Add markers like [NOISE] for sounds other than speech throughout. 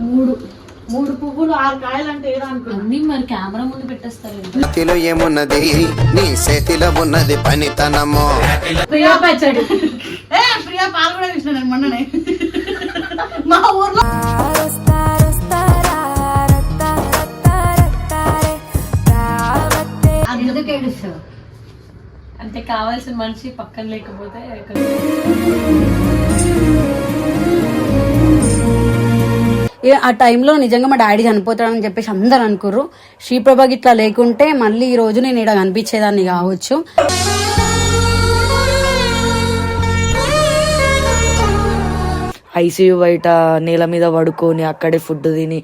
మూడు. మూడు పువ్వులు ఆరు కాయలు అంటే అన్ని మరి కెమెరా ముందు పెట్టేస్తారు చేతిలో ఏమున్నది? నీ చేతిలో ఉన్నది పనితనము. ప్రియా పచ్చడి. ఏ ప్రియా పాలు కూడా మొన్ననే. మా ఊర్లో ఎందుకు ఏడుస్తావు? అంటే కావాల్సిన మనిషి పక్కన లేకపోతే ఆ టైంలో నిజంగా మా డాడీ చనిపోతాడని చెప్పేసి అందరు అనుకుర్రు. శ్రీప్రభకి ఇట్లా లేకుంటే మళ్ళీ ఈ రోజు నేను ఇక్కడ కనిపించేదాన్ని కావచ్చు. ఐసీయూ బయట నేల మీద పడుకొని అక్కడే ఫుడ్ తిని.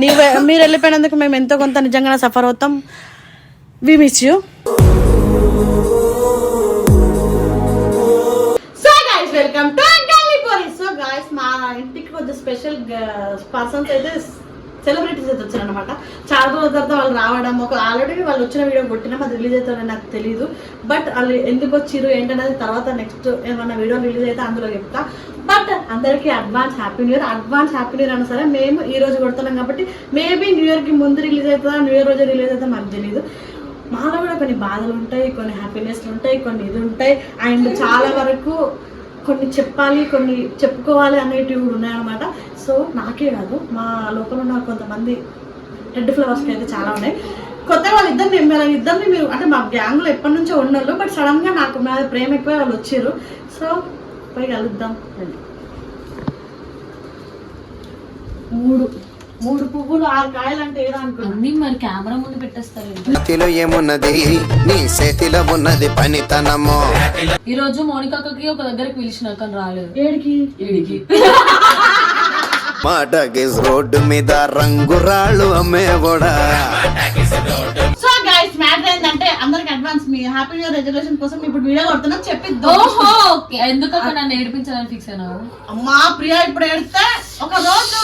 నీ మీరు వెళ్ళిపోయినందుకు మేము ఎంతో కొంత నిజంగా సఫర్ అవుతాం. We miss you special persons అయితే సెలబ్రిటీస్ అయితే వచ్చారు అనమాట చాలా రోజుల తర్వాత వాళ్ళు రావడం ఒక ఆల్రెడీ వాళ్ళు వచ్చిన వీడియో కొట్టినా అది రిలీజ్ అవుతుందని నాకు తెలియదు బట్ వాళ్ళు ఎందుకు వచ్చిర్రు ఏంటనేది తర్వాత నెక్స్ట్ ఏమన్నా వీడియో రిలీజ్ అయితే అందులో చెప్తా. బట్ అందరికీ advance happy new year. Advance happy new year అన్న సరే మేము ఈ రోజు కొడుతున్నాం కాబట్టి మేబీ న్యూ ఇయర్కి ముందు రిలీజ్ అవుతుందా న్యూ ఇయర్ రోజు రిలీజ్ అవుతుందా మాకు తెలియదు మాలో కూడా కొన్ని బాధలు ఉంటాయి కొన్ని హ్యాపీనెస్లు ఉంటాయి కొన్ని ఇది ఉంటాయి. అండ్ చాలా వరకు కొన్ని చెప్పాలి కొన్ని చెప్పుకోవాలి అనేటివి కూడా ఉన్నాయన్నమాట. సో నాకే కాదు మా లోపల ఉన్న కొంతమంది రెడ్ ఫ్లవర్స్కి అయితే చాలా ఉన్నాయి. కొత్త వాళ్ళు ఇద్దరిని మేము ఇద్దరిని మీరు అంటే మా గ్యాంగ్లో ఎప్పటి నుంచో ఉన్నారు బట్ సడన్గా నాకు మీద ప్రేమ ఎక్కువ వాళ్ళు వచ్చారు. సో పోయి కలుద్దాం. రండి. మూడు. మూడు పువ్వులు ఆరు కాయలు అంటే మరి కెమెరా ముందు పెట్టేస్తారు ఏమున్నది? నీ చేతిలో ఉన్నది పనితనము. ఈ రోజు మౌనికకి ఒక దగ్గరికి పిలిచిన కానీ రాలేదు. ఏడికి? మాటకి రోడ్డు మీద రంగురాళ్ళు అమ్మేవోడా సో గైస్ మ్యాటర్ ఏంటంటే అందరికి అడ్వాన్స్ మీ హ్యాపీ న్యూ రెజల్యూషన్ కోసం ఇప్పుడు వీడియో కొడుతున్నాం చెప్పి ఓహో ఓకే. ఎందుకు నన్ను ఏడిపించాలని ఫిక్స్ అయినావు? అమ్మా ప్రియా ఇప్పుడు ఏడితే ఒక రోజు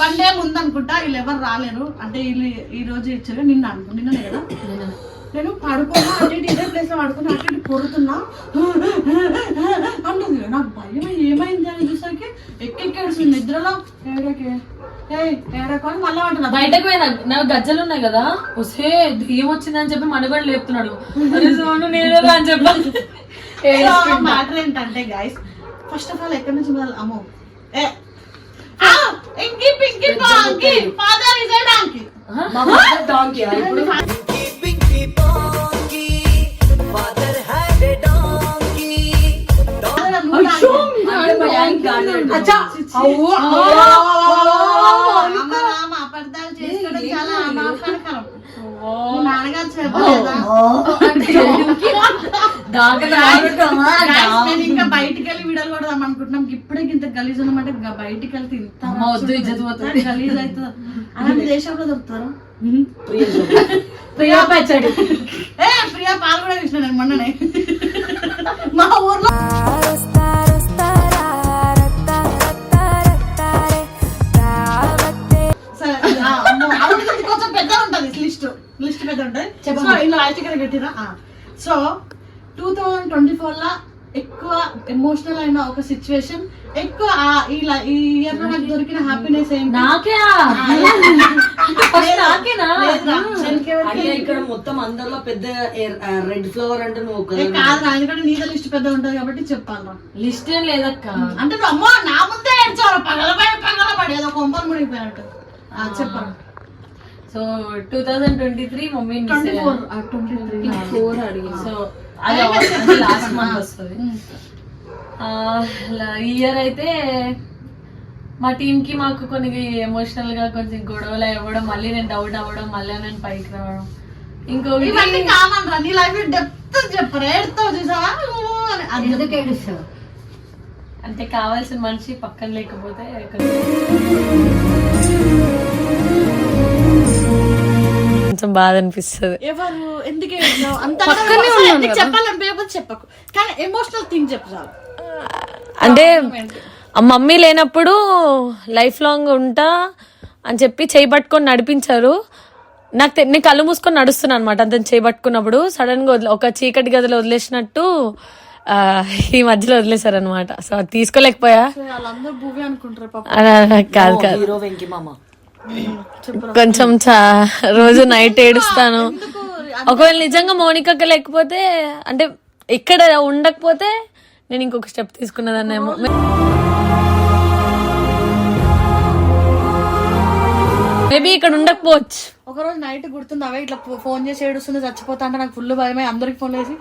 వన్ డే ముందు అనుకుంటా వీళ్ళు ఎవరు రాలేరు. అంటే వీళ్ళు ఈ రోజు ఇచ్చారు నిన్న అనుకో నిన్ననే కదా? నేను పడుకున్నా అటు ఇదే ప్లేస్లో పడుకున్నా అటు పొరుతున్నా అంటుంది. నాకు భయం ఏమైంది అని చూసరికి ఎక్కెక్కి ఏడుస్తుంది నిద్రలో. ఏడకే. మళ్ళీ అంటున్నా బయటకు పోయినా? నాకు గజ్జలు ఉన్నాయి కదా. వస్తే దెయ్యం వచ్చిందని చెప్పి మనగడ లేపుతున్నాడు. నేనే అని చెప్పి. మ్యాటర్ ఏంటంటే గైస్ ఫస్ట్ ఆఫ్ ఆల్ ఎక్కడి నుంచి మొదలు అమ్మో. A ఫాదర్ ఇస్ డాంకి అబద్ధాలు మీ నాన్నగారు చెప్పలేదా? ఇంకా బయటికి వెళ్ళి వీడియోలు కొడదాం అనుకుంటున్నాం. ఇప్పుడే ఇంత గలీజ్ ఉన్నమాట ఇంకా బయటికి వెళ్తే ఇంత అమ్మ వద్దు, ఇజ్జత్ పోతుంది. గలీజ్ అవుతుంది. అలాంటి దేశంలో దొరుకుతారు? ప్రియా పచ్చడి. ఏ ప్రియా పాలు కూడా ఇచ్చిన నేను మొన్ననే. మా ఊర్లో ఉంటది సో ఇలా ఇక్కడ పెట్టినా so two thousand twenty four లా ఎక్కువ ఎమోషనల్ అయిన ఒక సిచ్యువేషన్ ఎక్కువ ఇలా ఈ ఇయర్లో నాకు దొరికిన హ్యాపీనెస్ ఏంటి? ఇక్కడ మొత్తం అందరిలో పెద్ద రెడ్ ఫ్లవర్ అంటే నువ్వు. కాదురా. ఎందుకంటే నీద లిస్ట్ పెద్ద ఉంటది కాబట్టి చెప్పాలరా. లిస్ట్ ఏం లేదక్క. అంటే అమ్మో నా ముందే ఏడ్చావు పగలబడి పగలబడి ఏదో కొంపలు మునిగిపోయినట్టు. ఆ, చెప్పరా. So two thousand twenty three mummy four twenty three four అడిగి సో అది లాస్ట్ మంత్ వస్తుంది. ఇయర్ అయితే మా టీమ్కి మాకు కొన్ని ఎమోషనల్గా కొంచెం గొడవలు అవ్వడం మళ్ళీ నేను డౌట్ అవ్వడం మళ్ళీ నేను పైకి రావడం. ఇంకొకటి నీ లైఫ్ డెప్త్ చెప్పరు? ఏడుతావు చూసావా. అది ఎందుకు ఏడుస్తావు. అంటే కావాల్సిన మనిషి పక్కన లేకపోతే కొంచెం బాధ అనిపిస్తుంది. ఎవరు? ఎందుకు? అంత నీకు చెప్పాలనిపించకపోతే చెప్పకు. కానీ ఎమోషనల్ థింగ్ చెప్పు చాలు. అంటే ఆ మమ్మీ లేనప్పుడు లైఫ్ లాంగ్ ఉంటా అని చెప్పి చేయి పట్టుకొని నడిపించారు. నాకు తె- నేను కళ్ళు మూసుకొని నడుస్తున్నాను అనమాట అంత చేయి పట్టుకున్నప్పుడు సడన్గా వదిలే- ఒక చీకటి గదిలో వదిలేసినట్టు ఆ, ఈ మధ్యలో వదిలేశారు అనమాట సో అది తీసుకోలేకపోయా? వాళ్ళందరూ భూమి అనుకుంటారు పాప. అలా కాదు కాదు. హీరో వెంకి మామ. కొంచెం చా రోజు నైట్ ఏడుస్తాను. ఒకవేళ నిజంగా మౌనికక్క లేకపోతే అంటే ఇక్కడ ఉండకపోతే నేను ఇంకొక స్టెప్ తీసుకున్నదాన్నేమో. మేబీ ఇక్కడ ఉండకపోవచ్చు. ఒక రోజు నైట్ గుర్తుంది అవే ఇట్లా ఫోన్ చేసి ఏడుస్తుంది చచ్చిపోతా అంటే నాకు ఫుల్ భయమే. అందరికి ఫోన్ చేసి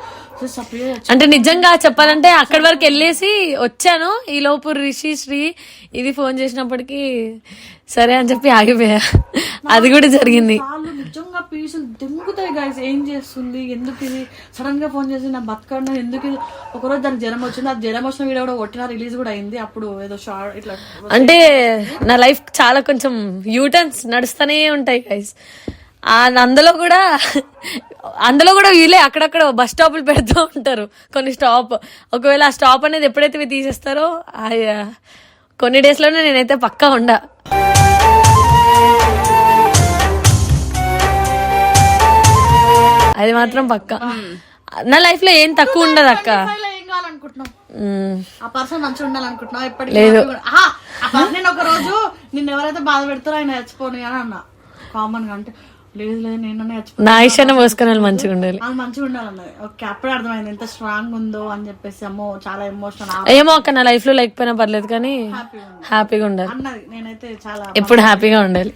అంటే నిజంగా చెప్పాలంటే అక్కడి వరకు వెళ్ళేసి వచ్చాను. ఈ లోపు రిషి శ్రీ ఇది ఫోన్ చేసినప్పటికీ సరే అని చెప్పి ఆగిపోయా. అది కూడా జరిగింది. పీసులు దింగుతాయి గాయస్ ఏం చేస్తుంది? ఎందుకు ఇది? సడన్గా ఫోన్ చేసి నా బతకడం ఎందుకు ఇది? ఒకరోజు దానికి జ్వరం వచ్చింది. ఆ జ్వరం వచ్చిన వీడియో కూడా కొట్టిన రిలీజ్ కూడా అయింది. అప్పుడు ఏదో షార్ట్ ఇట్లా అంటే నా లైఫ్ చాలా కొంచెం యూటర్న్స్ నడుస్తూనే ఉంటాయి గైస్ అందులో కూడా అందులో కూడా వీళ్ళే అక్కడక్కడ బస్ స్టాపులు పెడుతూ ఉంటారు. కొన్ని స్టాప్ ఒకవేళ ఆ స్టాప్ అనేది ఎప్పుడైతే తీసేస్తారో కొన్ని డేస్లోనే నేనైతే పక్కా ఉండా. మాత్రం పక్కా. నా లైఫ్లో ఏం తక్కువ ఉండదు అక్క. ఆ పర్సన్ మంచిగా ఉండాలనుకుంటున్నావు? ఎప్పటికీ లేదు. నేను ఒక రోజు నిన్ను ఎవరైతే బాధ పెడతారో ఆయన చచ్చిపోని అని అన్నా. కామన్గా అంటే లేదు లేదు నేను నా ఇష్టాన్ని మోసుకొని వాళ్ళు మంచిగా ఉండాలి. మంచిగా ఉండాలన్నది. ఓకే అప్పుడే అర్థమైంది. ఎంత స్ట్రాంగ్ ఉందో అని చెప్పేసి అమ్మో చాలా ఎమోషనల్ ఏమో అక్క నా లైఫ్లో లేకపోయినా పర్లేదు కానీ హ్యాపీగా ఉండాలి. అన్నది. నేనైతే చాలా ఎప్పుడు హ్యాపీగా ఉండాలి.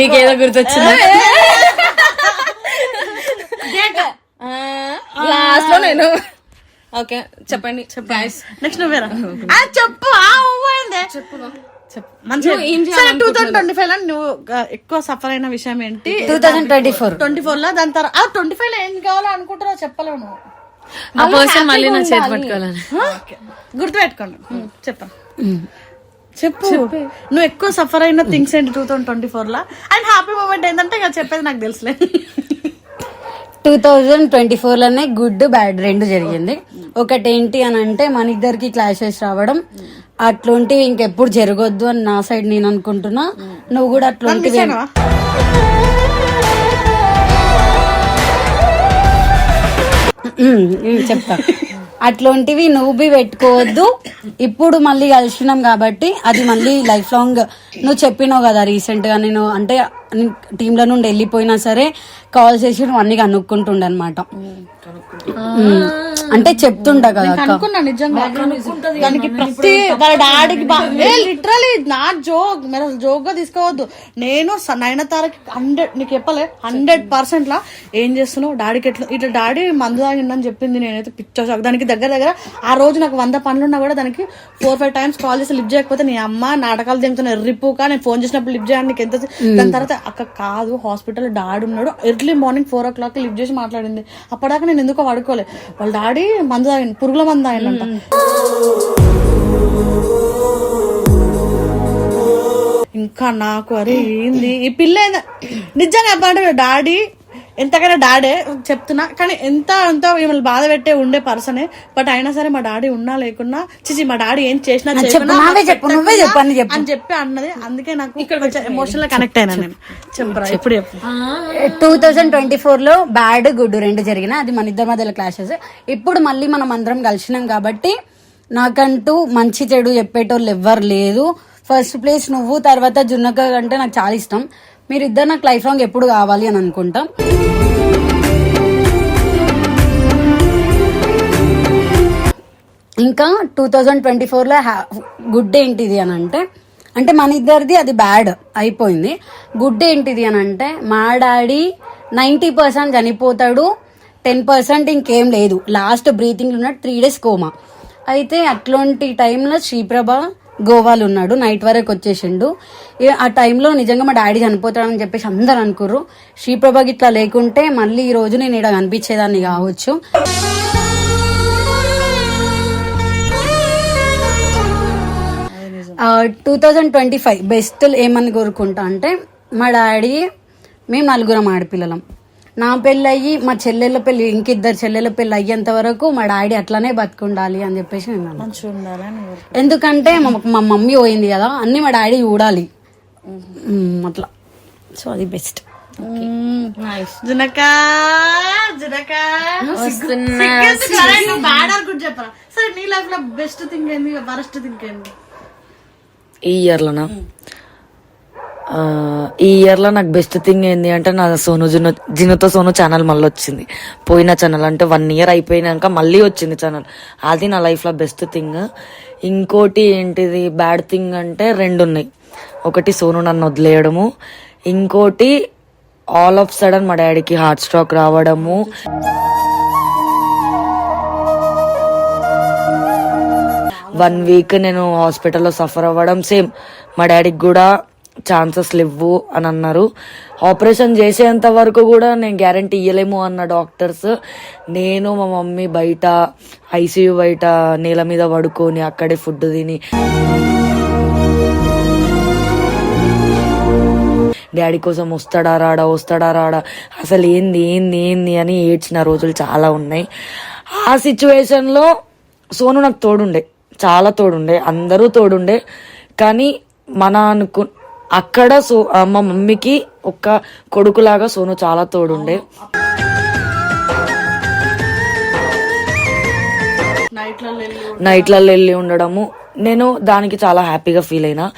నీకేదో గుర్తొచ్చిందా? లాస్ట్లో నేను. ఓకే చెప్పండి. గైస్ నెక్స్ట్ నువ్వేరా ఆ, చెప్పు. చెప్పు టూ థౌసండ్ ట్వంటీ ఫైవ్లో నువ్వు ఎక్కువ సఫర్ అయిన విషయం ఏంటి? Two thousand twenty four twenty ఫోర్లో? దాని తర్వాత ట్వంటీ ఫైవ్లో ఏం కావాలో అనుకుంటారో చెప్పలేవు నువ్వు ఆ పర్సన్ మళ్ళీ నా చేతి పట్టుకోవాలని. గుర్తు పెట్టుకోండి చెప్పండి చెప్పు. నువ్వు ఎక్కువ సఫర్ అయిన థింగ్స్ ఏంటి టూ థౌసండ్ ట్వంటీ ఫోర్లో? అండ్ హ్యాపీ మూమెంట్ ఏంటంటే ఇక చెప్పేది నాకు తెలుసులే. టూ థౌజండ్ ట్వంటీ ఫోర్లోనే గుడ్ బ్యాడ్ రెండు జరిగింది. ఒకటి ఏంటి అని అంటే మన ఇద్దరికి క్లాషెస్ రావడం. అట్లాంటివి ఇంకెప్పుడు జరగొద్దు అని నా సైడ్ నేను అనుకుంటున్నా. నువ్వు కూడా అట్లాంటివి చెప్తా. అట్లాంటివి నువ్వు బి పెట్టుకోవద్దు. ఇప్పుడు మళ్ళీ కలిసినాం కాబట్టి అది మళ్ళీ లైఫ్ లాంగ్ నువ్వు చెప్పినావు కదా రీసెంట్గా నేను అంటే టీమ్లో నుండి వెళ్ళిపోయినా సరే కాల్ చేసి అన్ని కనుక్కుంటుండే అనమాట అంటే చెప్తుంటా కదా అక్క. అనుకున్నా నిజంగా. దానికి ప్రతి వాళ్ళ డాడీకి లిటరలీ నా జోక్ మీరు అసలు జోక్గా తీసుకోవద్దు. నేను స- నయనతారకి హండ్రెడ్ నీకు చెప్పలే హండ్రెడ్ పర్సెంట్ లా ఏం చేస్తున్నావు? డాడీకి ఎట్లా ఇట్లా డాడీ మందు తాగిందని చెప్పింది నేనైతే పిచ్చో షాక్. దానికి దగ్గర దగ్గర ఆ రోజు నాకు వంద పనులు ఉన్నా కూడా దానికి ఫోర్ ఫైవ్ టైమ్స్ కాల్ చేసి లిఫ్ట్ చేయకపోతే నీ అమ్మ నాటకాలు దిగుతున్నా ఎర్రిపోక నేను ఫోన్ చేసినప్పుడు లిఫ్ట్ చేయడానికి నీకు ఎంత దాని తర్వాత అక్క కాదు హాస్పిటల్ డాడీ ఉన్నాడు. Early morning four o'clock lift చేసి మాట్లాడింది. అప్పటిదాకా నేను ఎందుకో పడుకోలే వాళ్ళ డాడీ మందు తాగింది పురుగుల మందు తాగిందంట ఇంకా నాకు అరే ఏంది? ఈ పిల్ల? నిజంగా చెప్పాలంటే డాడీ ఎంతకైనా డాడే చెప్తున్నా కానీ ఎంత ఎంతో మిమ్మల్ని బాధ పెట్టే ఉండే పర్సనే బట్ అయినా సరే మా డాడీ ఉన్నా లేకున్నా చిచి మా డాడీ ఏం చేసినా. అని చెప్పి. అన్నది. అందుకే నాకు కొంచెం ఎమోషనల్ కనెక్ట్ అయినా నేను. చెప్పరా ఎప్పుడు చెప్పు. టూ థౌజండ్ ట్వంటీ ఫోర్లో బ్యాడ్ గుడ్ రెండు జరిగిన అది మన ఇద్దరి మధ్యలో క్లాషెస్ ఇప్పుడు మళ్ళీ మనం అందరం కలిసినాం కాబట్టి నాకంటూ మంచి చెడు చెప్పేటోళ్ళు ఎవ్వరు లేదు ఫస్ట్ ప్లేస్ నువ్వు తర్వాత జున్నక అంటే నాకు చాలా ఇష్టం. మీరిద్దరు నాకు లైఫ్ లాంగ్ ఎప్పుడు కావాలి అని అనుకుంటాం. ఇంకా టూ థౌజండ్ ట్వంటీ ఫోర్లో గుడ్ ఏంటిది అని అంటే అంటే మన ఇద్దరిది అది బ్యాడ్ అయిపోయింది. గుడ్ ఏంటిది అని అంటే మా డాడీ నైంటీ పర్సెంట్ చనిపోతాడు టెన్ పర్సెంట్ ఇంకేం లేదు. లాస్ట్ బ్రీతింగ్ ఉన్న త్రీ డేస్ కోమా అయితే అట్లాంటి టైంలో శ్రీప్రభ గోవాలు ఉన్నాడు నైట్ వరకు వచ్చేసిండు. ఆ టైంలో నిజంగా మా డాడీ చనిపోతాడని చెప్పేసి అందరు అనుకుర్రు. శ్రీప్రభకి ఇట్లా లేకుంటే మళ్ళీ ఈ రోజు నేను ఇక్కడ కనిపించేదాన్ని కావచ్చు. Two thousand twenty five best ఏమని కోరుకుంటా అంటే మా డాడీ మేము నలుగురం ఆడపిల్లలం. నా పెళ్ళి అయ్యి మా చెల్లెళ్ళ పెళ్ళి ఇంకిద్దరు చెల్లెల పెళ్ళి అయ్యేంత వరకు మా డాడీ అట్లానే బతుకుండాలి అని చెప్పేసి నేను ఎందుకంటే మా మా మమ్మీ పోయింది కదా అన్ని మా డాడీ చూడాలి. అట్లా. సో అది బెస్ట్. నైస్. జునక జునక. వస్తున్నా బ్యాడ్ అనుకుంటు చెప్పరా? సరే నీ లైఫ్లో బెస్ట్ థింగ్ ఏంది? వరస్ట్ థింగ్ ఏంది? ఈ ఇయర్లోనా ఈ ఇయర్లో నాకు బెస్ట్ థింగ్ ఏంటి అంటే నా సోను జును జినుతో సోను ఛానల్ మళ్ళీ వచ్చింది. పోయిన ఛానల్ అంటే వన్ ఇయర్ అయిపోయినాక మళ్ళీ వచ్చింది ఛానల్ అది నా లైఫ్లో బెస్ట్ థింగ్ ఇంకోటి ఏంటిది బ్యాడ్ థింగ్ అంటే రెండు ఉన్నాయి. ఒకటి సోను నన్ను వదిలేయడము. ఇంకోటి ఆల్ ఆఫ్ సడన్ మా డాడీకి హార్ట్ స్ట్రోక్ రావడము. వన్ వీక్ నేను హాస్పిటల్లో సఫర్ అవ్వడం. సేమ్ మా డాడీకి కూడా ఛాన్సెస్ లేవు అని అన్నారు. ఆపరేషన్ చేసేంత వరకు కూడా నేను గ్యారంటీ ఇవ్వలేము అన్న డాక్టర్స్. నేను మా మమ్మీ బయట ఐసీయూ బయట నేల మీద పడుకొని అక్కడే ఫుడ్ తిని. డాడీ కోసం వస్తాడా రాడా వస్తాడా రాడా? అసలు ఏంది ఏంది ఏంది అని ఏడ్చిన రోజులు చాలా ఉన్నాయి. ఆ సిచ్యువేషన్లో సోను నాకు తోడుండే. చాలా తోడుండే. అందరూ తోడుండే. కానీ మన అనుకు అక్కడ సో మా మమ్మీకి ఒక కొడుకులాగా సోను చాలా తోడుండే. నైట్లలో వెళ్ళి ఉండడము. నేను దానికి చాలా హ్యాపీగా ఫీల్ అయినా.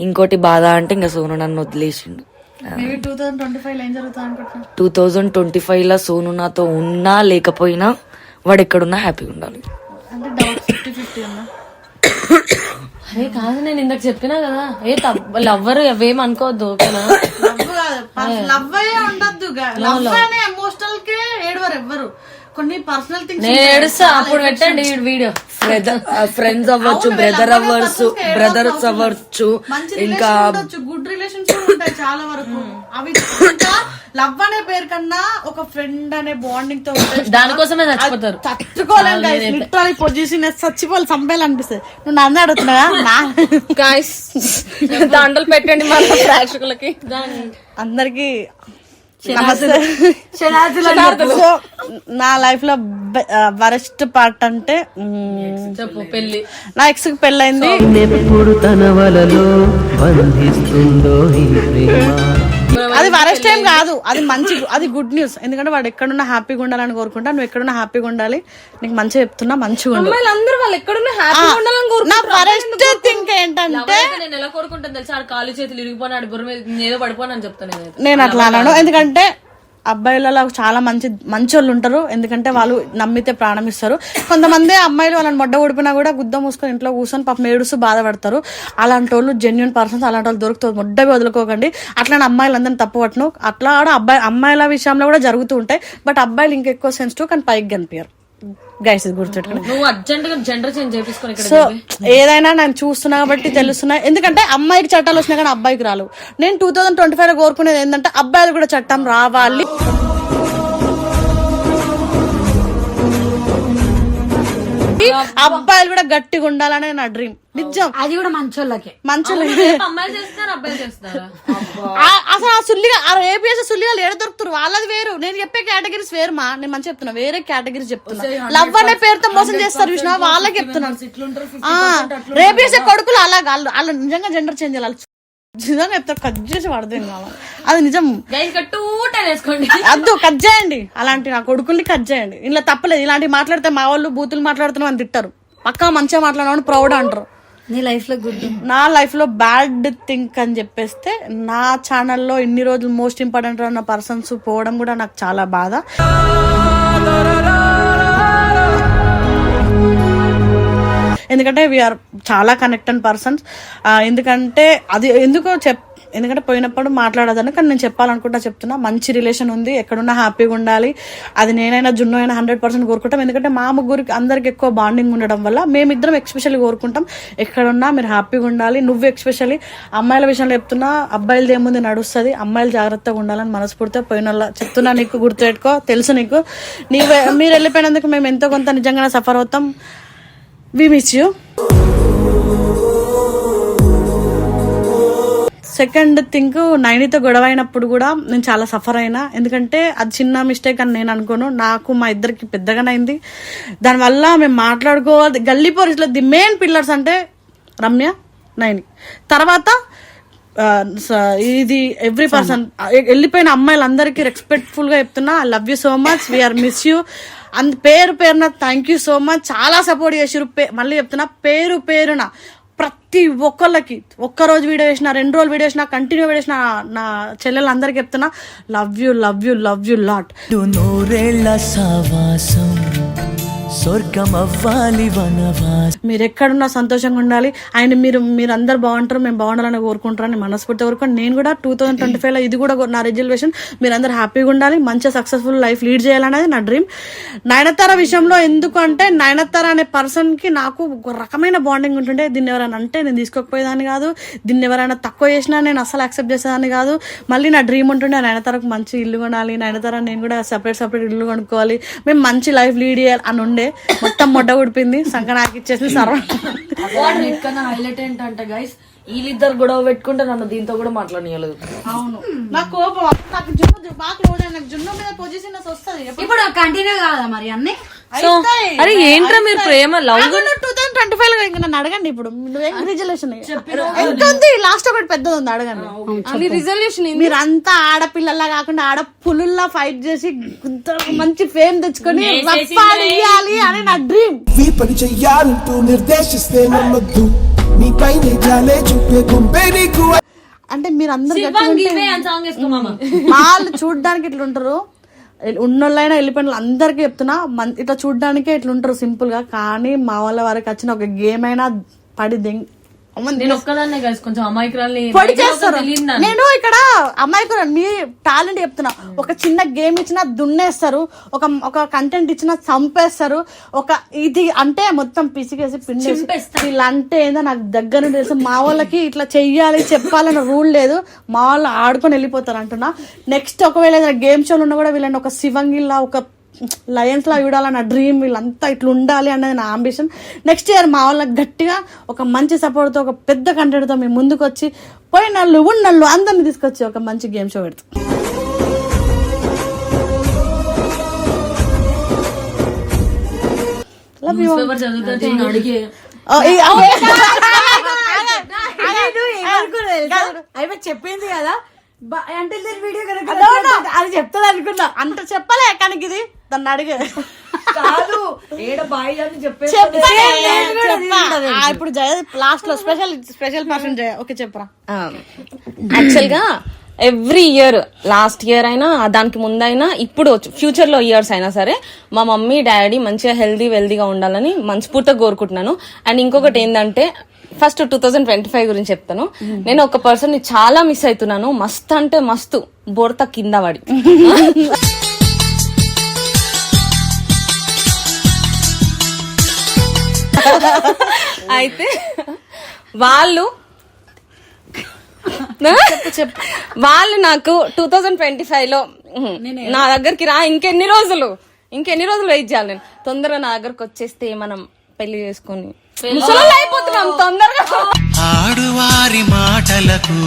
ఇంకోటి బాధ అంటే ఇంకా సోను నన్ను వదిలేసిండు. టూ థౌజండ్ ట్వంటీ ఫైవ్లో సోను నాతో ఉన్నా లేకపోయినా వాడు ఎక్కడున్నా హ్యాపీగా ఉండాలి. [COUGHS] అరే కాదు నేను ఇందాక చెప్పినా కదా. ఏ లవ్వర్ అవేం అనుకోవద్దు ఓకేనా? లవ్ ఉండద్దు ఎమోషనల్ కే ఏడవరు ఎవ్వరు. కొన్ని పర్సనల్ థింగ్స్ నేను ఏడుస్తా అప్పుడు పెట్టండి ఈ వీడియో. ఫ్రెండ్స్ అవ్వచ్చు బ్రదర్ అవ్వచ్చు బ్రదర్స్ అవ్వచ్చు ఇంకా రిలేషన్ గుడ్ రిలేషన్స్ ఉంటాయి చాలా వరకు. అవి ఇంకా లవ్ అనే పేరు కన్నా ఒక ఫ్రెండ్ అనే బాండింగ్తో [LAUGHS] దానికోసమే చచ్చిపోతారు. తట్టుకోలేం లిటరల్ పొజిషన్ చచ్చిపోవాలి చంపేయాలి అనిపిస్తుంది నువ్వు నన్ను అడుగుతున్నావా? నా గాయస్ [LAUGHS] దండలు పెట్టండి మన ప్రేక్షకులకి. అందరికి నా లైఫ్లో వరస్ట్ పార్ట్ అంటే పెళ్ళి నా ఎక్స్కి పెళ్ళైంది ఎప్పుడు తన వలలో బంధిస్తుందో ఈ ప్రేమ. అది వరస్ట్ టైం కాదు. అది మంచి అది గుడ్ న్యూస్. ఎందుకంటే వాడు ఎక్కడున్నా హ్యాపీగా ఉండాలని కోరుకుంటా నువ్వు ఎక్కడున్నా హ్యాపీగా ఉండాలి. నీకు మంచిగా చెప్తున్నా మంచిగా ఉండు. అందరూ వాళ్ళు ఎక్కడున్నా హ్యాపీగా ఉండాలని నా వరస్ట్ థింక్ ఏంటంటే నేను ఎలా కోరుకుంటాను తెలుసా? ఆడు కాలు చేతులు ఇరిగిపోయినాడు బుర్ర మీద ఏదో పడిపోనని చెప్తాను నేను అట్లా అన్నాను ఎందుకంటే అబ్బాయిలలో చాలా మంచి మంచి వాళ్ళు ఉంటారు. ఎందుకంటే వాళ్ళు నమ్మితే ప్రాణం ఇస్తారు. కొంతమంది అమ్మాయిలు వాళ్ళని మొడ్డ ఉడిపినా కూడా గుద్ద మూసుకొని ఇంట్లో కూర్చొని పాపం ఏడుస్తూ బాధపడతారు. అలాంటి వాళ్ళు జెన్యున్ పర్సన్స్ అలాంటి వాళ్ళు దొరుకుతుంది మొడ్డవి వదులుకోకండి. అట్లానే అమ్మాయిలందరినీ తప్పు పట్టను. అట్లా కూడా అబ్బాయి అమ్మాయిల విషయంలో కూడా జరుగుతూ ఉంటాయి. బట్ అబ్బాయిలు ఇంకెక్కువ సెన్సిటివ్ కానీ పైకి కనిపించారు. గైస్ ఇది గుర్తుపెట్టుకోండి. నువ్వు అర్జెంట్గా జెండర్ చేంజ్ చేపించుకొని సో ఏదైనా నేను చూస్తున్నా కాబట్టి తెలుస్తున్నా. ఎందుకంటే అమ్మాయికి చట్టాలు వచ్చినా కానీ అబ్బాయికి రాలు నేను టూ థౌసండ్ ట్వంటీ ఫైవ్లో కోరుకునేది ఏంటంటే అబ్బాయిలు కూడా చట్టం రావాలి. అబ్బాయిలు కూడా గట్టిగా ఉండాలనే నా డ్రీమ్. నిజం. అది కూడా మంచోళ్ళకే. ఆ- అసలు ఆ సుల్లిగా ఆ ఏపీఎస్ సుల్లిగా ఏడ దొరుకుతారు? వాళ్ళది వేరు. నేను చెప్పే కేటగిరీస్ వేరు మా నేను మంచి చెప్తున్నా. వేరే కేటగిరీస్ చెప్తున్నా. లవ్ అనే పేరుతో మోసం చేస్తారు చూసిన వాళ్ళకి చెప్తున్నాను ఆ, రేపు చేసే కొడుకులు అలాగా వాళ్ళు వాళ్ళు నిజంగా జెండర్ చేంజ్ చేయాలి. నిజంగా చెప్తా కట్ చేసి పడదేం కావాలి అది నిజం. అద్దు కట్ చేయండి. అలాంటి నా కొడుకుల్ని కట్ చేయండి. ఇలా తప్పలేదు. ఇలాంటివి మాట్లాడితే మా వాళ్ళు బూతులు మాట్లాడుతున్నాం అని తిట్టారు. పక్కా మంచిగా మాట్లాడమని ప్రౌడ్ అంటారు. నీ లైఫ్లో గుడ్. నా లైఫ్లో బ్యాడ్ థింక్ అని చెప్పేస్తే నా ఛానల్లో ఇన్ని రోజులు మోస్ట్ ఇంపార్టెంట్ అన్న పర్సన్స్ పోవడం కూడా నాకు చాలా బాధ. ఎందుకంటే వీఆర్ చాలా కనెక్టెడ్ పర్సన్స్ ఎందుకంటే అది ఎందుకో చెప్ ఎందుకంటే పోయినప్పుడు మాట్లాడదని కానీ నేను చెప్పాలనుకుంటా చెప్తున్నా మంచి రిలేషన్ ఉంది ఎక్కడున్నా హ్యాపీగా ఉండాలి. అది నేనైనా జున్ను అయినా హండ్రెడ్ పర్సెంట్ కోరుకుంటాం. ఎందుకంటే మా ముగ్గురికి అందరికి ఎక్కువ బాండింగ్ ఉండడం వల్ల మేమిద్దరం ఎక్స్పెషల్లీ కోరుకుంటాం ఎక్కడున్నా మీరు హ్యాపీగా ఉండాలి. నువ్వు ఎక్స్పెషల్లీ అమ్మాయిల విషయంలో చెప్తున్నా అబ్బాయిలది ఏముంది నడుస్తుంది అమ్మాయిలు జాగ్రత్తగా ఉండాలని మనస్ఫూర్తిగా పోయిన చెప్తున్నా నీకు గుర్తుపెట్టుకో తెలుసు నీకు. నీ మీరు వెళ్ళిపోయినందుకు మేము ఎంతో కొంత నిజంగానే సఫర్ అవుతాం. We miss you second thing నైనితో గొడవ అయినప్పుడు కూడా నేను చాలా సఫర్ అయినా. ఎందుకంటే అది చిన్న మిస్టేక్ అని నేను అనుకోను. నాకు మా ఇద్దరికి పెద్దగానైంది దానివల్ల మేము మాట్లాడుకోవాలి. గల్లీ పోలీసులో ది మెయిన్ పిల్లర్స్ అంటే రమ్య నైని. తర్వాత ఇది ఎవ్రీ పర్సన్ వెళ్ళిపోయిన అమ్మాయిలందరికీ రెస్పెక్ట్ఫుల్గా చెప్తున్నా I love you so much we are miss you and పేరు పేరున థ్యాంక్ యూ సో మచ్ చాలా సపోర్ట్ చేసారు మళ్ళీ చెప్తున్నా పేరు పేరున ప్రతి ఒక్కళ్ళకి ఒక్క రోజు వీడియో వేసిన రెండు రోజులు వీడియో వేసిన కంటిన్యూ వేసిన నా చెల్లెలందరికీ చెప్తున్నా love you love you love you lot నూరేళ్ళ సావాసం స్వర్గం మీరు ఎక్కడున్నా సంతోషంగా ఉండాలి. ఆయన మీరు మీరు అందరు బాగుంటారు మేము బాగుండాలని కోరుకుంటారని మనస్ఫూర్తి కోరుకోండి నేను కూడా టూ థౌసండ్ ట్వంటీ ఫైవ్లో ఇది కూడా నా రిజర్వేషన్ మీరు అందరు హ్యాపీగా ఉండాలి మంచిగా సక్సెస్ఫుల్ లైఫ్ లీడ్ చేయాలనేది నా డ్రీమ్ నయనతార విషయంలో ఎందుకంటే నయనతార అనే పర్సన్కి నాకు ఒక రకమైన బాండింగ్ ఉంటుండే. దీన్ని ఎవరైనా అంటే నేను తీసుకోకపోయేదాన్ని కాదు. దీన్ని ఎవరైనా తక్కువ చేసినా నేను అసలు యాక్సెప్ట్ చేసేదాన్ని కాదు. మళ్ళీ నా డ్రీమ్ ఉంటుండే నయనతారకు మంచి ఇల్లు కొనాలి నయనతార నేను కూడా సపరేట్ సపరేట్ ఇల్లు కొనుక్కోవాలి. మేము మంచి లైఫ్ లీడ్ చేయాలి అని ఉండే మొత్తం మొడ్డ ఉడిపింది సంకనాకి ఇచ్చేసి సర్వ. హైలైట్ ఏంటంటే గైస్ వీళ్ళిద్దరు గొడవ పెట్టుకుంటే నన్ను దీంతో కూడా మాట్లాడలేదు అవును. నాకు కోపం. నాకు జున్ను బాగా క్లోజ్ నాకు జున్ను మీద పొజిషన్ వస్తుంది. ఇప్పుడు కంటిన్యూ కాదా మరి అన్ని? సో అరే ఏంట్రా మీరు ప్రేమ? లవ్ టూ థౌసండ్ ట్వంటీ ఫైవ్లో ఇంకా నన్ను అడగండి ఇప్పుడు. రిజల్యూషన్ ఎంత ఉంది? లాస్ట్ ఒకటి పెద్దది ఉంది అడగండి. రిజల్యూషన్ మీరంతా ఆడపిల్లల్లా కాకుండా ఆడ పులుల్లా ఫైట్ చేసి మంచి ఫేమ్ తెచ్చుకొని రప్పాలు ఇయ్యాలి అని నా డ్రీమ్ పని చెయ్యాలంటూ నిర్దేశిస్తే నమ్మొద్దు. నీపైనే జాలే చూపే గుంపే నీకు అంటే మీరు అందరు సాంగ్ వేసుకో మామ. [LAUGHS] వాళ్ళు చూడడానికి ఇట్లా ఉంటారు ఉన్నోళ్ళైనా వెళ్ళిపోయిన వాళ్ళు అందరికీ చెప్తున్నా. మన్- ఇట్లా చూడడానికే ఇట్లా ఉంటారు సింపుల్గా. కానీ మా వాళ్ళ వరకు వచ్చిన ఒక గేమ్ అయినా పడి దెంగ్ నేను ఒక్కదాన్నే కలిసి కొంచెం అమాయకురాల్ని పొడి చేస్తారు. తెలియదు నాకు. నేను ఇక్కడ అమ్మాయికి మీ టాలెంట్ చెప్తున్నా. ఒక చిన్న గేమ్ ఇచ్చినా దున్నేస్తారు ఒక ఒక కంటెంట్ ఇచ్చినా చంపేస్తారు ఒక ఇది అంటే మొత్తం పిసికేసి పిండేసి. వీళ్ళు అంటే ఏందో నాకు దగ్గర తెలుసు. మా వాళ్ళకి ఇట్లా చెయ్యాలి చెప్పాలని రూల్ లేదు. మా వాళ్ళు ఆడుకొని వెళ్ళిపోతారు అంటున్నా. నెక్స్ట్ ఒకవేళ ఏదైనా గేమ్ షోలు ఉన్నా కూడా వీళ్ళని ఒక శివంగిలా ఒక లయన్స్ లా చూడాలని నా డ్రీమ్ వీళ్ళంతా ఇట్లా ఉండాలి అనేది నా అంబిషన్ నెక్స్ట్ ఇయర్ మా వాళ్ళకి గట్టిగా ఒక మంచి సపోర్ట్తో ఒక పెద్ద కంటెంట్తో మేము ముందుకు వచ్చి పోయినళ్ళు ఉన్నళ్ళు అందరిని తీసుకొచ్చి ఒక మంచి గేమ్ షో పెడతాం. చెప్పింది కదా అంటే వీడియో కనుక అది చెప్తుంది అనుకున్నా అంత చెప్పలే కానీ ఇది. దాన్ని అడిగే. కాదు ఏడ బాయ్ అని చెప్పేసి చెప్పలే, చెప్పా. ఆ, ఇప్పుడు జయ లాస్ట్లో special special person Jaya. Okay చెప్పరా. యాక్చువల్గా ఎవ్రీ ఇయర్ లాస్ట్ ఇయర్ అయినా దానికి ముందైనా ఇప్పుడు ఫ్యూచర్లో ఇయర్స్ అయినా సరే మా మమ్మీ డాడీ మంచిగా హెల్దీ వెల్దీగా ఉండాలని మనస్ఫూర్తిగా కోరుకుంటున్నాను. అండ్ ఇంకొకటి ఏంటంటే first two thousand twenty five గురించి చెప్తాను. నేను ఒక పర్సన్ని చాలా మిస్ అవుతున్నాను. మస్తు అంటే మస్తు. బోర్త కింద పడి [LAUGHS] [LAUGHS] అయితే వాళ్ళు వాళ్ళు నాకు టూ థౌజండ్ ట్వంటీ ఫైవ్లో నా దగ్గరికి రా ఇంకెన్ని రోజులు? ఇంకెన్ని రోజులు వెయిట్ చేయాలి నేను? తొందరగా నా దగ్గరకు వచ్చేస్తే మనం పెళ్ళి చేసుకొని అయిపోతున్నాం తొందరగా. ఆడువారి మాటలకు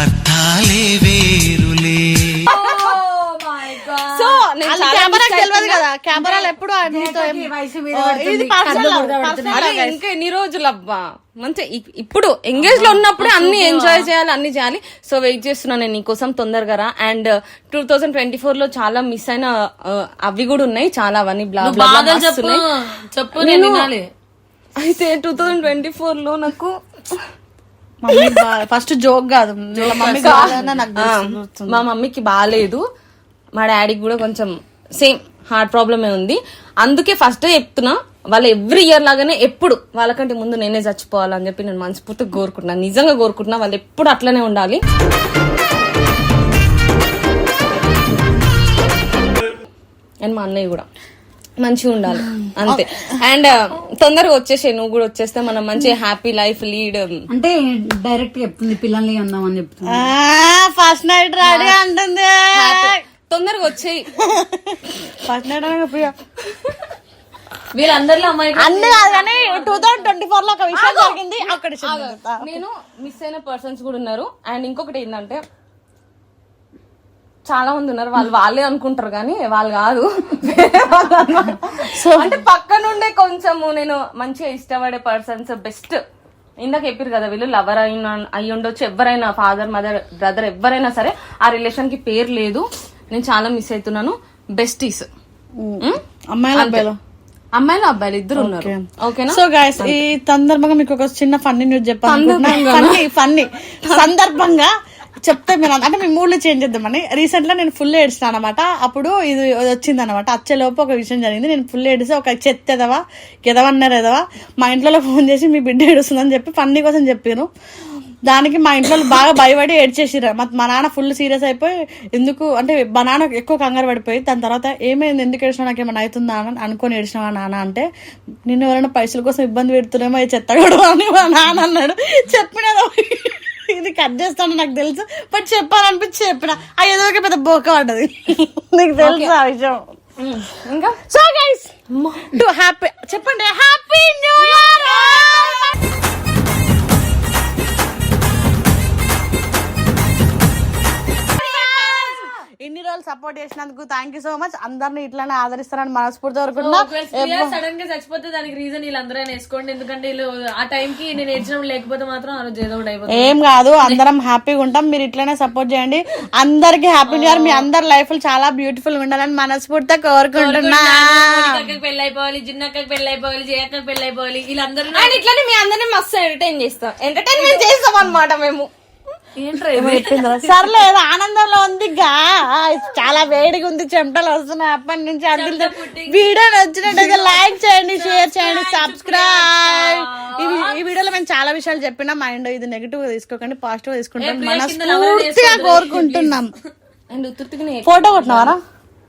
అర్థాలే వేరులే. సో నేను చాలా తెలియదు. కదా. కెమెరాలు ఎప్పుడు. ఇంకా ఎన్ని రోజులు అబ్బా. మంచి ఇప్పుడు ఎంగేజ్లో ఉన్నప్పుడే అన్ని ఎంజాయ్ చేయాలి అన్ని చేయాలి. సో వెయిట్ చేస్తున్నా నేను నీకోసం తొందరగా రా. అండ్ టూ థౌసండ్ ట్వంటీ ఫోర్లో చాలా మిస్ అయిన ఆ, అవి కూడా ఉన్నాయి. చాలా అవన్నీ చెప్పు. నేను అయితే టూ థౌసండ్ ట్వంటీ ఫోర్లో నాకు ఫస్ట్ జోక్ కాదు. మా మమ్మీకి బాగాలేదు. మా డాడీకి కూడా కొంచెం సేమ్ హార్ట్ ప్రాబ్లమే ఉంది. అందుకే ఫస్ట్ చెప్తున్నా వాళ్ళు ఎవ్రీ ఇయర్ లాగానే ఎప్పుడు వాళ్ళకంటే ముందు నేనే చచ్చిపోవాలని చెప్పి నేను మనస్ఫూర్తిగా కోరుకుంటున్నాను నిజంగా కోరుకుంటున్నా వాళ్ళు ఎప్పుడు అట్లనే ఉండాలి. అండ్ మా అన్నయ్య కూడా. మంచిగా ఉండాలి. అంతే. అండ్ తొందరగా వచ్చేసే నువ్వు కూడా వచ్చేస్తే మనం మంచి హ్యాపీ లైఫ్ లీడ్. అంటే డైరెక్ట్ చెప్తుంది పిల్లల్ని ఉందామని చెప్తుంది. ఫస్ట్ నైట్ రెడీ అంటుంది. తొందరగా వచ్చేయి. వీళ్ళందరిలో అమ్మాయి అన్ని కాదు కానీ టూ థౌసండ్ ట్వంటీ ఫోర్లో ఒక విషయం జరిగింది అక్కడ నేను మిస్ అయిన పర్సన్స్ కూడా ఉన్నారు. అండ్ ఇంకొకటి ఏంటంటే చాలా మంది ఉన్నారు. వాళ్ళు వాళ్ళే అనుకుంటారు కానీ వాళ్ళు కాదు. వేరే వాళ్ళు అన్నమాట. అంటే పక్క నుండే కొంచెము నేను మంచిగా ఇష్టపడే పర్సన్స్ బెస్ట్ ఇందాక చెప్పారు కదా వీళ్ళు లవర్ అయినా అయి ఉండొచ్చు ఎవరైనా ఫాదర్ మదర్ బ్రదర్ ఎవరైనా సరే ఆ రిలేషన్కి పేరు లేదు. నేను చాలా మిస్ అవుతున్నాను. బెస్టీస్ అమ్మాయిల అబ్బాయిలు? అమ్మాయిలు అబ్బాయిలు ఇద్దరు ఉన్నారు. ఓకేనా సో గాయస్ ఈ సందర్భంగా మీకు ఒక చిన్న ఫన్నీ న్యూస్ చెప్పాను ఫన్నీ ఫన్నీ సందర్భంగా చెప్తే మీరు అంటే మీ మూడ్లు చేంజ్ చేద్దామని. రీసెంట్గా నేను ఫుల్ ఏడ్చిన అనమాట అప్పుడు ఇది వచ్చింది అనమాట వచ్చేలోపు ఒక విషయం జరిగింది. నేను ఫుల్ ఏడిసి ఒక చెత్త ఎదవా ఎదవన్నారు ఎదవా మా ఇంట్లో ఫోన్ చేసి మీ బిడ్డ ఏడుస్తుందని చెప్పి ఫన్నీ కోసం చెప్పాను దానికి మా ఇంట్లో బాగా భయపడి ఏడ్చేసిర్రు. మా మా నాన్న ఫుల్ సీరియస్ అయిపోయి ఎందుకు అంటే మా నాన్న ఎక్కువ కంగారు పడిపోయి దాని తర్వాత ఏమైంది ఎందుకు ఏడ్చినా నాకు ఏమైనా అవుతుందా అని అనుకొని ఏడ్చినావా నాన్న అంటే నిన్ను ఎవరైనా పైసల కోసం ఇబ్బంది పెడుతున్నామో ఈ చెత్తగడు అని మా నాన్న అన్నాడు. చెప్పినదో ఇది కట్ చేస్తాను నాకు తెలుసు బట్ చెప్పాలనిపించి చెప్పిన. ఏదో ఒక పెద్ద బోక పడ్డది. నీకు తెలుసు ఆ విషయం. ఇంకా? సో గైస్ టు హ్యాపీ చెప్పండి. హ్యాపీ న్యూ ఇయర్ ఇన్ని రోజులు సపోర్ట్ చేసినందుకు థ్యాంక్ యూ సో మచ్ అందరిని ఇట్లానే ఆదరిస్తారని మనస్ఫూర్తి కోరుకుంటున్నా. సడన్గా చచ్చిపోతే దానికి రీజన్ వీళ్ళందరూ వేసుకోండి. ఎందుకంటే వీళ్ళు ఆ టైం కి నేను ఏడ్చడం లేకపోతే మాత్రం ఆ రోజు ఏదో ఏం కాదు అందరం హ్యాపీగా ఉంటాం. మీరు ఇట్లనే సపోర్ట్ చేయండి. అందరికి హ్యాపీ న్యూ ఇయర్ మీ అందరి లైఫ్ చాలా బ్యూటిఫుల్గా ఉండాలని మనస్ఫూర్తిగా కోరుకుంటున్నా. పెళ్ళి అయిపోవాలి జిన్నక్కకి పెళ్ళి అయిపోవాలి జయక్కకి పెళ్ళి అయిపోవాలి. వీళ్ళందరూ ఇట్లానే మీ అందరినీ మస్తు ఎంటర్టైన్ చేస్తాం. ఎంటర్టైన్మెంట్ చేస్తాం అనమాట మేము. సర్లే ఏదో ఆనందంలో ఉంది గా. చాలా వేడిగా ఉంది చెమటలు వస్తున్నాయి. అప్పటి నుంచి అందులో వీడియో నచ్చినట్టయితే లైక్ చేయండి షేర్ చేయండి సబ్స్క్రైబ్. ఈ వీడియోలో మేము చాలా విషయాలు చెప్పినా. మైండ్ ఇది నెగిటివ్ తీసుకోకండి పాజిటివ్ తీసుకుంటాం. మనస్ఫూర్తిగా కోరుకుంటున్నాం. ఫోటో కొట్టినవారా?